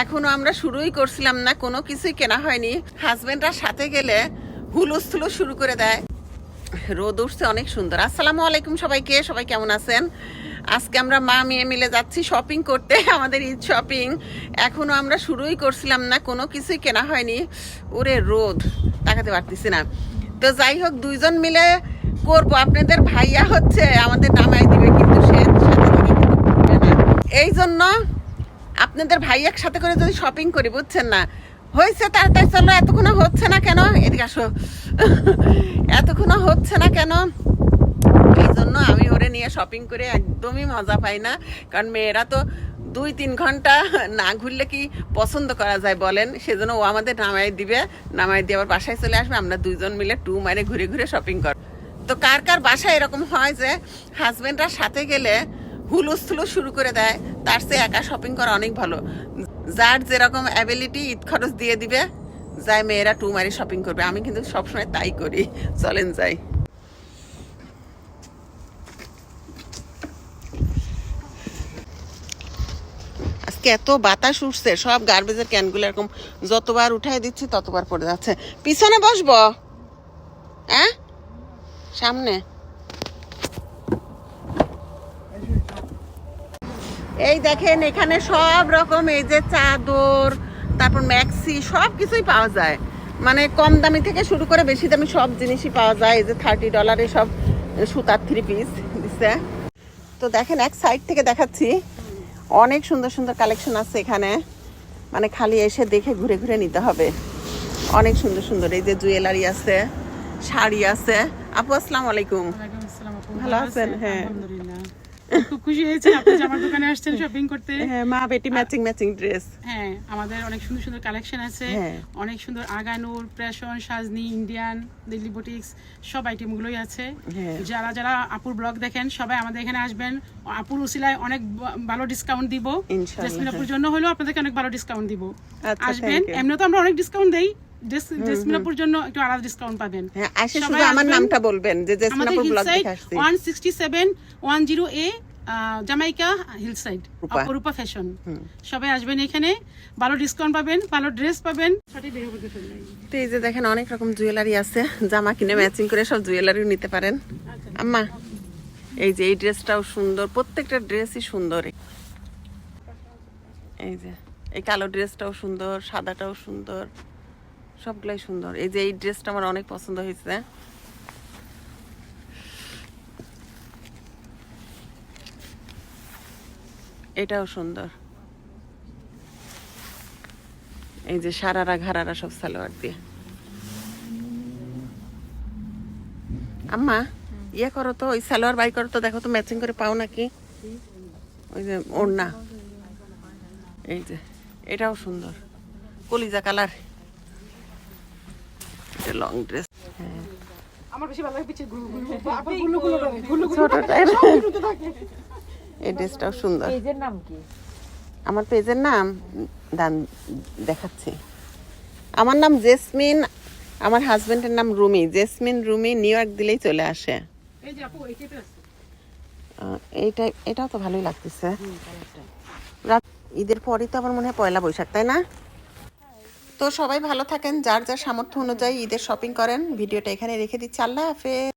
এখনও আমরা শুরুই করছিলাম না, কোনো কিছুই কেনা হয়নি। হাজবেন্ডরা সাথে গেলে হুলুস থুলুস শুরু করে দেয়। রোদ উঠছে, অনেক সুন্দর। আসসালামু আলাইকুম সবাইকে, সবাই কেমন আছেন? আজকে আমরা মা মেয়ে মিলে যাচ্ছি শপিং করতে, আমাদের ঈদ শপিং এখনও আমরা শুরুই করছিলাম না, কোনো কিছুই কেনা হয়নি। ওরে রোদ, তাকাতে পারতেছি না। তো যাই হোক, দুইজন মিলে করব। আপনাদের ভাইয়া হচ্ছে আমাদের নামাই দিবে, কিন্তু সে এই জন্য আপনাদের ভাই একসাথে করে যদি শপিং করি, বুঝছেন না? হয়েছে তার তাড়াতাড়ি চলো এতক্ষণ হচ্ছে না কেন? এদিকে আসো। এতক্ষণ হচ্ছে না কেন? এই জন্য আমি ওরে নিয়ে শপিং করে একদমই মজা পাই না। কারণ মেয়েরা তো দুই তিন ঘণ্টা না ঘুরলে কি পছন্দ করা যায় বলেন? সেজন্য ও আমাদের নামাই দিবে। নামাই দিয়ে আবার বাসায় চলে আসবে। আমরা দুইজন মিলে টু মারে ঘুরে ঘুরে শপিং কর তো কার কার বাসায় এরকম হয় যে হাজবেন্ডরা সাথে গেলে হুলুস থুলুস শুরু করে দেয়। তার চেয়ে একা শপিং করা অনেক ভালো। যার যেরকম অ্যাবিলিটি ঈদ খরচ দিয়ে দিবে যায় মেয়েরা টু মারি শপিং করবে। আমি কিন্তু সবসময় তাই করি। চলেন যাই। আজকে এত বাতাস উঠছে, সব গার্বেজের ক্যানগুলো এরকম যতবার উঠাই দিচ্ছি, ততবার পড়ে যাচ্ছে। পিছনে বসবো? হ্যাঁ? সামনে? এই দেখেন এখানে সব রকম এই যে চাদর তারপর ম্যাক্সি সব কিছুই পাওয়া যায়। মানে কম দামি থেকে শুরু করে বেশি দামি সব জিনিসই পাওয়া যায়। এই যে থার্টি ডলারে সব সুতার থ্রি পিস দিচ্ছে তো দেখেন এক সাইড থেকে দেখাচ্ছি। অনেক সুন্দর সুন্দর কালেকশন আছে এখানে। মানে খালি এসে দেখে ঘুরে ঘুরে নিতে হবে। অনেক সুন্দর সুন্দর। এই যে জুয়েলারি আছে শাড়ি আছে। আপু আসসালামু আলাইকুম। ভালো আছেন? হ্যাঁ। খুব খুশি হয়েছে আপনি আমার দোকানে আসছেন শপিং করতে। হ্যাঁ মা বেটি ম্যাচিং ম্যাচিং ড্রেস হ্যাঁ আমাদের অনেক সুন্দর সুন্দর কালেকশন আছে। হ্যাঁ। অনেক সুন্দর আগানুর প্রেশন সাজনি ইন্ডিয়ান দিল্লি বুটিক্স সব আইটেমগুলোই আছে। হ্যাঁ। যারা যারা আপুর ব্লগ দেখেন সবাই আমাদের এখানে আসবেন। আপুর উসিলায় অনেক ভালো ডিসকাউন্ট দিব। জেসমিন আপুর জন্য হলেও আপনাদেরকে অনেক ভালো ডিসকাউন্ট দিব। আচ্ছা, আসবেন। thank you. এমনি তো আমরা অনেক ডিসকাউন্ট দেই। জেস- জেসমিন জন্য একটু আলাদা ডিসকাউন্ট পাবেন। হ্যাঁ আমার নামটা বলবেন যে জেসমিনাপুর ব্লগ দেখে আসছি। One sixty seven one zero A Jamaica hillside Rupa. Aparupa fashion. সবাই আসবেন এখানে ভালো ডিসকাউন্ট পাবেন ভালো ড্রেস পাবেন। তো এই যে দেখেন অনেক রকম জুয়েলারি আছে জামা কিনে ম্যাচিং করে সব জুয়েলারিও নিতে পারেন। আম্মা এই যে এই ড্রেসটাও সুন্দর প্রত্যেকটা ড্রেসই সুন্দর। এই যে এই কালো ড্রেসটাও সুন্দর সাদাটাও সুন্দর সবগুলাই সুন্দর। এই যে এই ড্রেসটা আমার অনেক পছন্দ হয়েছে। এটাও সুন্দর। এই যে সারারা ঘাড়ারা সব সালোয়ার দিয়ে। আম্মা ইয়ে করো তো ওই সালোয়ার বাই করো তো দেখো তো ম্যাচিং করে পাও নাকি? ওই যে ওড়না। এই যে এটাও সুন্দর। কলিজা কালার। এটা লং ড্রেস আমার বেশি ভালো লাগে পিছে গুলো গুলো। গুলো গুলো গুলো। গুলো এই ড্রেসটাও সুন্দর। পেজের নাম কি? আমার পেজের নাম দান দেখাচ্ছি। আমার নাম জেসমিন আমার হাজবেন্ডের নাম রুমি। জেসমিন রুমি নিউ ইয়র্ক দিলেই চলে আসে। এইটা এটাও তো ভালোই লাগতেছে। ঈদের পরই তো আমার মনে হয় পয়লা বৈশাখ তাই না? তো সবাই ভালো থাকেন যার যার সামর্থ্য অনুযায়ী ঈদের শপিং করেন। ভিডিওটা এখানে রেখে দিচ্ছি। আল্লাহ হাফেজ।